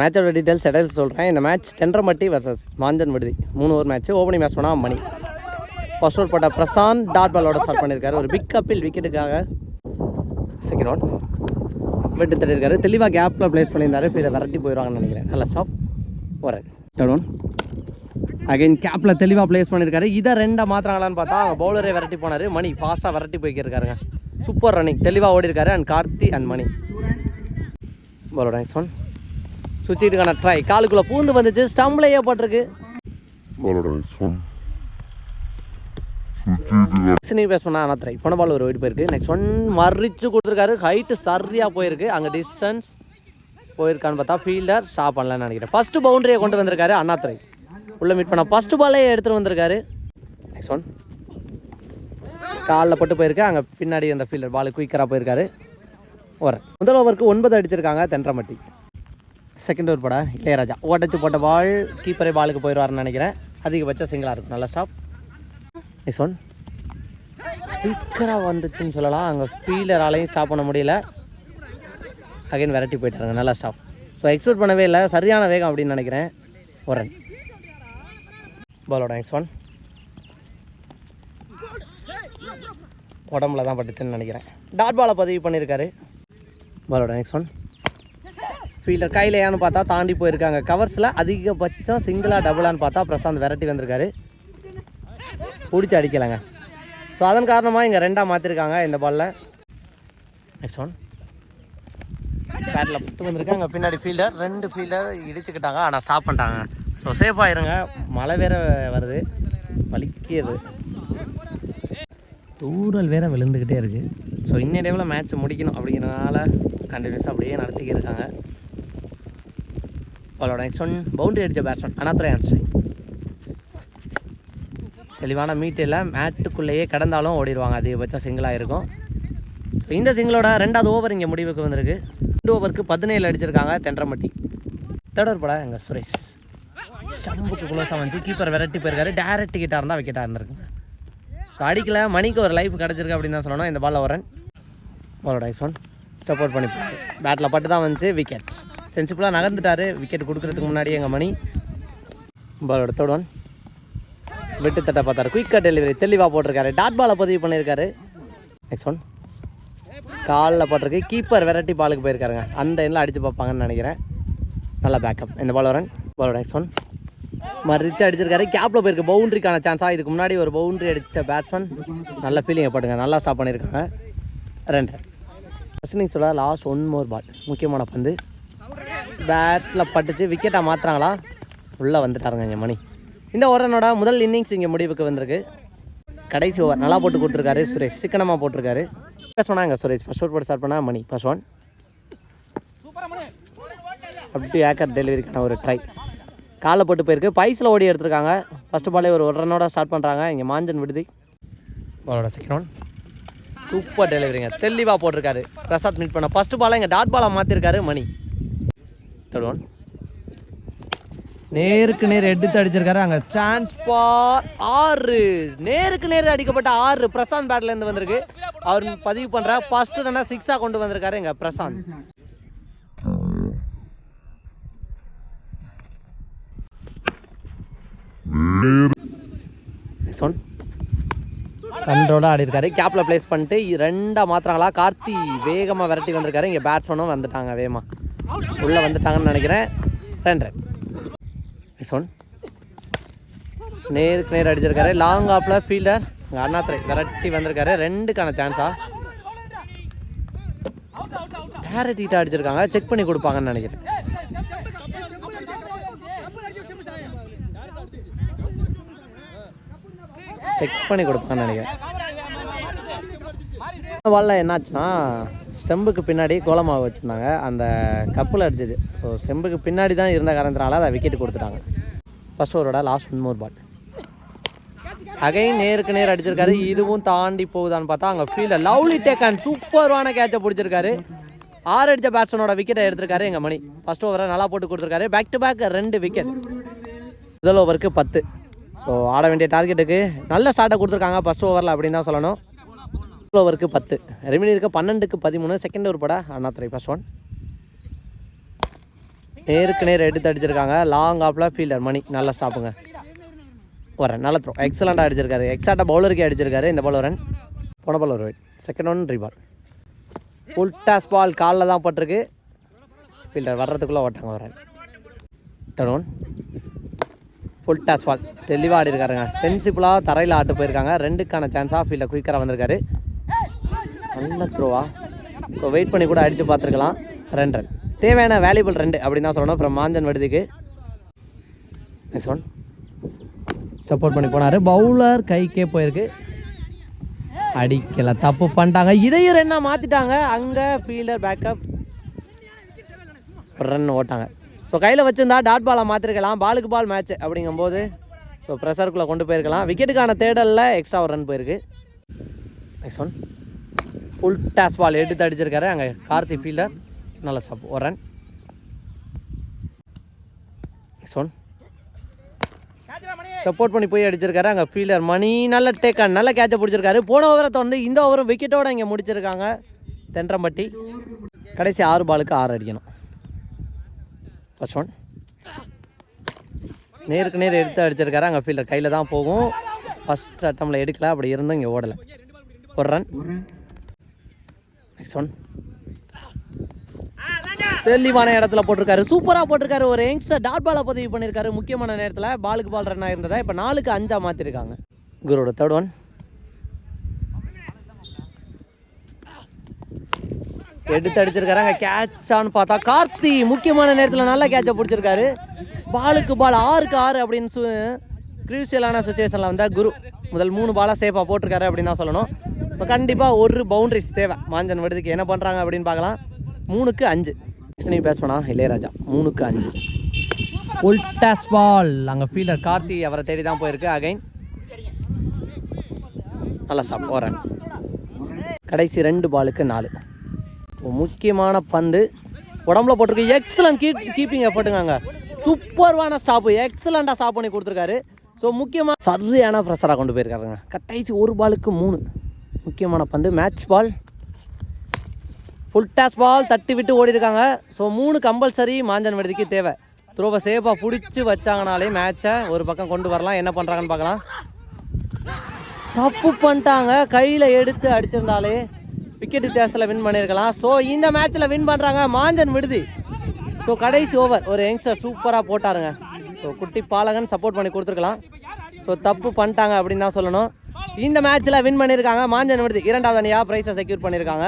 மேட்சோட டீட்டெயில்ஸ் இடையில சொல்கிறேன் இந்த மேட்ச் தென்றமட்டி வர்சஸ் மாஞ்சன் விடுதி. மூணு ஓவர் மேட்ச் ஓப்பனிங் மேட்ச் பண்ணால் மணி. ஃபர்ஸ்ட் ஓவர் போட்ட பிரசாந்த் டாட் பாலோட ஸ்டார்ட் பண்ணியிருக்காரு. ஒரு பிக் அப்பில் விக்கெட்டுக்காக செகண்ட் ஓட் விட்டு தட்டியிருக்காரு. தெளிவாக கேப்பில் ப்ளேஸ் பண்ணியிருந்தாரு. ஃபீல்டை விரட்டி போயிடுவாங்கன்னு நினைக்கிறேன். நல்ல ஸ்டாப் ஒரு தேர்ட் ஒன் அகைன் கேப்பில் தெளிவாக ப்ளேஸ் பண்ணியிருக்காரு. இதை ரெண்டை மாத்திராங்களான்னு பார்த்தா அவங்க பவுலரே விரட்டி போனார். மணி ஃபாஸ்ட்டாக விரட்டி போய்க்கிருக்காருங்க. சூப்பர் ரன்னிங் தெளிவாக ஓடி இருக்காரு அண்ட் கார்த்தி அண்ட் மணி. பாலோட நெக்ஸ்ட் ஒன் சுற்றிட்டுக்கான ட்ரை காலுக்குள்ளே பூந்து வந்துச்சு ஸ்டம்ப்லேயே போட்டிருக்கு. சினி பேஸ் ஆனால் ட்ரை போன பால் ஒரு வெயிட் போயிருக்கு. நெக்ஸ்ட் ஒன் மறிச்சு கொடுத்துருக்காரு. ஹைட்டு சரியாக போயிருக்கு. அங்கே டிஸ்டன்ஸ் போயிருக்கான்னு பார்த்தா ஃபீல்டர் ஸ்டாப் பண்ணலன்னு நினைக்கிறேன். ஃபஸ்ட்டு பவுண்டரியை கொண்டு வந்திருக்காரு அண்ணாத்துறை உள்ளே மீட் பண்ண ஃபஸ்ட்டு பாலே எடுத்துகிட்டு வந்திருக்காரு. நெக்ஸ்ட் ஒன் காலில் பட்டு போயிருக்கு. அங்கே பின்னாடி அந்த ஃபீல்டர் பால் குயிக்கராக போயிருக்காரு. முதல் ஓவருக்கு ஒன்பது அடிச்சிருக்காங்க தென்றமட்டி. செகண்ட் ஓவர் பட இளையராஜா. ஓட்டத்து போட்ட பால் கீப்பரே பாலுக்கு போயிடுவாருன்னு நினைக்கிறேன். அதிகபட்ச சிங்கிளாக இருக்கும் நல்ல ஸ்டாப் நெக்ஸ்ட் ஒன் குயிக்கராக வந்துச்சுன்னு சொல்லலாம். அங்கே ஃபீலராலையும் ஸ்டாப் பண்ண முடியல. அகைன் வெரைட்டி போயிட்டாருங்க. நல்லா ஸ்டாப் ஸோ எக்ஸ்பெக்ட் பண்ணவே இல்லை. சரியான வேகம் அப்படின்னு நினைக்கிறேன். ஒரு ரன் பாலோட நெக்ஸ்ட் ஒன் உடம்புல தான் பட்டுச்சுன்னு நினைக்கிறேன். டாட் பாலை பதிவு பண்ணியிருக்காரு. பாலோட நெக்ஸ்ட் ஒன் ஃபீல்டர் கையிலையான்னு பார்த்தா தாண்டி போயிருக்காங்க. கவர்ஸில் அதிகபட்சம் சிங்கிளாக டபுளான்னு பார்த்தா பிரசாந்த் விரட்டி வந்திருக்காரு. பிடிச்சி அடிக்கலைங்க. ஸோ அதன் காரணமாக இங்கே ரெண்டாக மாற்றிருக்காங்க இந்த பாலில். நெக்ஸ்ட் ஒன் பேட்டில் புட்டு வந்திருக்காங்க பின்னாடி ஃபீல்டர் ரெண்டு ஃபீல்டர் இடிச்சுக்கிட்டாங்க. ஆனால் ஸ்டாப் பண்ணிட்டாங்க. ஸோ சேஃபாக இருங்க. மழை வேற வருது. வலிக்கிறது தூரல் வேற விழுந்துக்கிட்டே இருக்குது ஸோ இன்னும் டேவில் மேட்ச் முடிக்கணும் அப்படிங்கிறனால கண்டினியூஸாக அப்படியே நடத்திக்கிட்டு இருக்காங்க. அவளோட நெக்ஸ்ட் ஒன் பவுண்டரி அடித்த பேட்ஸ்மேன் அனாத்ரே ஆன்ஸ்டர் தெளிவான மீட்டில் மேட்டுக்குள்ளேயே கடந்தாலும் ஓடிடுவாங்க அதிகபட்சம் சிங்கிளாக இருக்கும். ஸோ இந்த சிங்கிளோட ரெண்டாவது ஓவர் இங்கே முடிவுக்கு வந்திருக்கு. ரெண்டு ஓவருக்கு பதினேழு அடிச்சிருக்காங்க தென்றமட்டி. தேர்ட் ஓவர் பட எங்கள் சுரேஷ். ஸ்டம்புக்கு குளோஸாக வந்து கீப்பர் விரட்டி போயிருக்காரு. டேரக்ட் கிட்டாக இருந்தால் விக்கெட்டாக இருந்திருக்கு. ஸோ அடிக்கல மணிக்கு ஒரு லைஃப் கிடச்சிருக்கு அப்படின்னு தான் சொல்லணும். இந்த பாலில் வரேன் பாலோட ஐஸ் ஒன் சப்போர்ட் பண்ணி பேட்டில் பட்டு தான் வந்துச்சு விக்கெட் சென்சிபிளாக நகர்ந்துட்டார். விக்கெட் கொடுக்கறதுக்கு முன்னாடி எங்கள் மணி. பாலோட தேர்ட் வெட்டு விட்டு தட்ட பார்த்தாரு. குயிக்காக டெலிவரி தெளிவாக போட்டிருக்காரு. டாட் பாலை பதிவு பண்ணியிருக்காரு. நெக்ஸ்ட் ஒன் காலில் போட்டிருக்கு. கீப்பர் வெரைட்டி பாலுக்கு போயிருக்காருங்க. அந்த எண்ணில் அடித்து பார்ப்பாங்கன்னு நினைக்கிறேன். நல்ல பேக்கப் இந்த பால் வரேன். பாலோட நெக்ஸ்ட் ஒன் மறுத்து அடிச்சிருக்காரு. கேப்பில் போயிருக்கு. பவுண்டரிக்கான சான்ஸாக இதுக்கு முன்னாடி ஒரு பவுண்டரி அடித்த பேட்ஸ்மேன் நல்ல ஃபீலிங்கை போட்டுங்க. நல்லா ஸ்டாப் பண்ணியிருக்காங்க. ரெண்டு. ஃபஸ்ட் சொல்ல லாஸ்ட் ஒன் மோர் பால் முக்கியமான பந்து. பேட்டில் பட்டுச்சு. விக்கெட்டாக மாற்றுறாங்களா உள்ளே வந்துட்டாருங்க இங்கே மணி. இந்த ஓவரனோட முதல் இன்னிங்ஸ் இங்கே முடிவுக்கு வந்திருக்கு. கடைசி ஓவர் நல்லா போட்டு கொடுத்துருக்காரு சுரேஷ். சிக்கனமாக போட்டிருக்காரு. ஃபர்ஸ்ட் ஒன்னாங்க சுரேஷ். ஃபர்ஸ்ட் ஓவர் போட்டு ஸ்டார்ட் பண்ணால் மணி. ஃபர்ஸ்ட் ஒன் அப்படி ஏக்கர் டெலிவரிக்கான ஒரு ட்ரை காலில் போட்டு போயிருக்கு. பைஸில் ஓடி எடுத்திருக்காங்க. ஃபஸ்ட்டு பாலே ஒரு ஒரு ரன்னோட ஸ்டார்ட் பண்ணுறாங்க இங்கே மாஞ்சன் விடுதி. பாலோட செகண்ட் ஒன் சூப்பர் டெலிவரிங்க தெளிவாக போட்டிருக்காரு. பிரசாத் மீட் பண்ண. ஃபஸ்ட்டு பாலை இங்கே டாட் பாலாக மாற்றிருக்காரு மணி. தேர்ட் ஒன் நேருக்கு நேர் எடுத்து அடிச்சிருக்காரு. அங்கே சான்ஸ் பார் ஆறு. நேருக்கு நேர் அடிக்கப்பட்ட ஆறு. பிரசாந்த் பேட்ல இருந்து வந்திருக்கு. அவர் பதிவு பண்ற ஃபர்ஸ்ட் ரன்னா சிக்ஸா கொண்டு வந்திருக்காரு எங்க பிரசாந்த். சொன் கண்ட்ரோலாக ஆடி இருக்காரு கேப்பில் ப்ளேஸ் பண்ணிட்டு ரெண்டா மாத்துறாங்களா கார்த்தி வேகமாக விரட்டி வந்திருக்காரு. இங்கே பேட்ஸ்மேனும் வந்துட்டாங்க வேகமாக உள்ளே வந்துட்டாங்கன்னு நினைக்கிறேன். ரெண்டு. நெக்ஸ்ட் ஒன் நேருக்கு நேர் அடிச்சிருக்காரு. லாங் ஆப்பில் ஃபீல்டர் இங்கே அண்ணாத்துறை விரட்டி வந்திருக்காரு. ரெண்டுக்கான சான்ஸா டேரட் ஹீட்டாக அடிச்சிருக்காங்க. செக் பண்ணி கொடுப்பாங்கன்னு நினைக்கிறேன். செக் பண்ணி கொடுப்பாங்கன்னு நினைக்கிறேன். பாலில் என்னாச்சுன்னா ஸ்டெம்புக்கு பின்னாடி கோலமாவு வச்சுருந்தாங்க. அந்த கப்பில் அடிச்சது. ஸோ ஸ்டெம்புக்கு பின்னாடி தான் இருந்த காரணத்தினால அதை விக்கெட் கொடுத்துட்டாங்க. First ஓவரோட last one more ball again நேருக்கு நேர் அடிச்சிருக்காரு. இதுவும் தாண்டி போகுதான்னு பார்த்தா அங்கே ஃபீல்டில் லவ்லி டேக் அண்ட் சூப்பர்வான கேட்சை பிடிச்சிருக்காரு. ஆறு அடித்த பேட்ஸ்மேனோட விக்கெட்டை எடுத்திருக்காரு எங்கள் மணி. ஃபர்ஸ்ட் ஓவரை நல்லா போட்டு கொடுத்துருக்காரு. பேக் டு பேக் ரெண்டு விக்கெட் முதல் ஓவருக்கு பத்து. ஸோ ஆட வேண்டிய டார்கெட்டுக்கு நல்ல ஸ்டார்ட்டை கொடுத்துருக்காங்க. ஃபர்ஸ்ட் ஓவரில் அப்படின்னு தான் சொல்லணும். ஓவருக்கு பத்து. ரெமினி இருக்க பன்னெண்டுக்கு பதிமூணு. செகண்ட் ஓவர் பட. அண்ணாத்துறை ஃபர்ஸ்ட் ஒன் நேருக்கு நேர் எடுத்து அடிச்சிருக்காங்க. லாங் ஆஃபில் ஃபீல்டர் மணி. நல்லா ஸ்டாப்புங்க வரேன் நல்ல த்ரோ எக்ஸலண்ட்டாக அடிச்சிருக்காரு. எக்ஸாக்டாக பவுலருக்கே அடிச்சிருக்காரு இந்த பவுலரன் போன பவுலர் வெயிட் செகண்ட் ஒன் ரீபால் ஃபுல் டாஸ் பால் காலில் தான் பட்டிருக்கு. ஃபீல்டர் வர்றதுக்குள்ளே ஓட்டாங்க வரேன் third one full toss ball தெளிவாக ஆடி இருக்காருங்க சென்சிபிளாக தரையில் ஆட்டு போயிருக்காங்க. ரெண்டுக்கான சான்ஸாக ஃபீல்டர் குயிக்கராக வந்திருக்காரு. நல்ல த்ரோவா ஸோ வெயிட் பண்ணி கூட அடித்து பார்த்துருக்கலாம். ரெண்டு. ரன் தேவையான வேல்யூபிள் ரெண்டு அப்படின்னு தான் சொல்லணும். அப்புறம் மாஞ்சன் விடுதிக்கு. நெக்ஸ்ட் ஒன் சப்போர்ட் பண்ணி போனார். பவுலர் கைக்கே போயிருக்கு. அடிக்கலை. தப்பு பண்ணிட்டாங்க. இதையும் ரெண்டாக மாற்றிட்டாங்க அங்கே ஃபீல்டர் பேக்கப் ரன் ஓட்டாங்க. ஸோ கையில் வச்சிருந்தா டாட் பாலை மாற்றிருக்கலாம் பாலுக்கு பால் மேட்ச் அப்படிங்கும்போது ஸோ ப்ரெஷருக்குள்ளே கொண்டு போயிருக்கலாம். விக்கெட்டுக்கான தேடலில் எக்ஸ்ட்ரா ஒரு ரன் போயிருக்கு. நெக்ஸ்ட் ஒன் ஃபுல் பால் எடுத்து அடிச்சிருக்காரு. அங்கே கார்த்தி ஃபீல்டர் நல்ல ஸ்டாப் ஒரு ரன் நெக்ஸ்ட் ஒன் சப்போர்ட் பண்ணி போய் அடிச்சிருக்காரு. அங்கே ஃபீல்டர் மணி நல்ல டேக் நல்ல கேட்சை பிடிச்சிருக்காரு. போன ஓவரை தொடர்ந்து இந்த ஓவரும் விக்கெட்டோட இங்கே முடிச்சிருக்காங்க. தென்றம்பட்டி. கடைசி ஆறு பாலுக்கு ஆறு அடிக்கணும். ஃபர்ஸ்ட் ஒன் நேருக்கு நேர் எடுத்து அடிச்சிருக்காரு. அங்கே ஃபீல்டர் கையில் தான் போகும். ஃபஸ்ட் அட்டம்பில் எடுக்கல. அப்படி இருந்தும் இங்கே ஓடலை. ஒரு ரன் நெக்ஸ்ட் ஒன் தெளிவான இடத்துல போட்டிருக்காரு. சூப்பராக போட்டிருக்காரு. ஒரு யங்ஸ்டர் டாட் பாலை பதிவு பண்ணியிருக்காரு. முக்கியமான நேரத்தில் பாலுக்கு பால் ரன் ஆயிருந்ததா? இப்போ நாலுக்கு அஞ்சா மாற்றிருக்காங்க குருவோட தேர்ட் ஒன் எடுத்து அடிச்சிருக்காரு அங்கே கேட்சான்னு பார்த்தா கார்த்தி முக்கியமான நேரத்தில் நல்லா கேட்சை பிடிச்சிருக்காரு. பாலுக்கு பால் ஆறுக்கு ஆறு அப்படின்னு சு க்ரூசியலான சுச்சுவேஷனில் வந்தால் குரு. முதல் மூணு பாலாக சேஃபாக போட்டிருக்காரு அப்படின்னு தான் சொல்லணும். ஸோ கண்டிப்பாக ஒரு பவுண்ட்ரிஸ் தேவை. மாஞ்சன் விடுதிக்கு என்ன பண்ணுறாங்க அப்படின்னு பார்க்கலாம். மூணுக்கு அஞ்சு. நீ பேசுவனா இளையராஜா மூணுக்கு அஞ்சு. உல்டாஸ் பால் அங்கே ஃபீல்டர் கார்த்தி அவரை தேடி தான் போயிருக்கு. அகைன் நல்லா ஸ்டாப் போகிறேன் கடைசி ரெண்டு பாலுக்கு நாலு. முக்கியமான பந்து உடம்புல போட்டிருக்கு. எக்ஸலண்ட் கீப் கீப்பிங் எஃபர்ட்டுங்க சூப்பர்வான ஸ்டாப்பு எக்ஸலண்ட்டாக ஸ்டாப் பண்ணி கொடுத்துருக்காரு. ஸோ முக்கியமாக சரியான ப்ரெஷராக கொண்டு போயிருக்காருங்க. கடைசி ஒரு பாலுக்கு மூணு. முக்கியமான பந்து. Match ball full toss ball தட்டி விட்டு ஓடி இருக்காங்க ஸோ மூணு கம்பல்சரி மாஞ்சன் விடுதிக்கு தேவை. த்ரோவை சேஃபாக பிடிச்சி வச்சாங்கனாலே மேட்சை ஒரு பக்கம் கொண்டு வரலாம். என்ன பண்ணுறாங்கன்னு பார்க்கலாம். தப்பு பண்ணிட்டாங்க. கையில் எடுத்து அடிச்சிருந்தாலே விக்கெட் வித்தியாசத்தில் வின் பண்ணியிருக்கலாம் ஸோ இந்த மேட்ச்சில் வின் பண்ணுறாங்க மாஞ்சன் விடுதி. ஸோ கடைசி ஓவர் ஒரு யங்ஸ்டர் சூப்பராக போட்டாருங்க. ஸோ குட்டி பாலகன் சப்போர்ட் பண்ணி கொடுத்துருக்கலாம். ஸோ தப்பு பண்ணிட்டாங்க அப்படின்னு தான் சொல்லணும். இந்த மேட்ச்சில் வின் பண்ணியிருக்காங்க மாஞ்சன் விடுதி இரண்டாவது அணியாக ப்ரைஸை செக்யூர் பண்ணியிருக்காங்க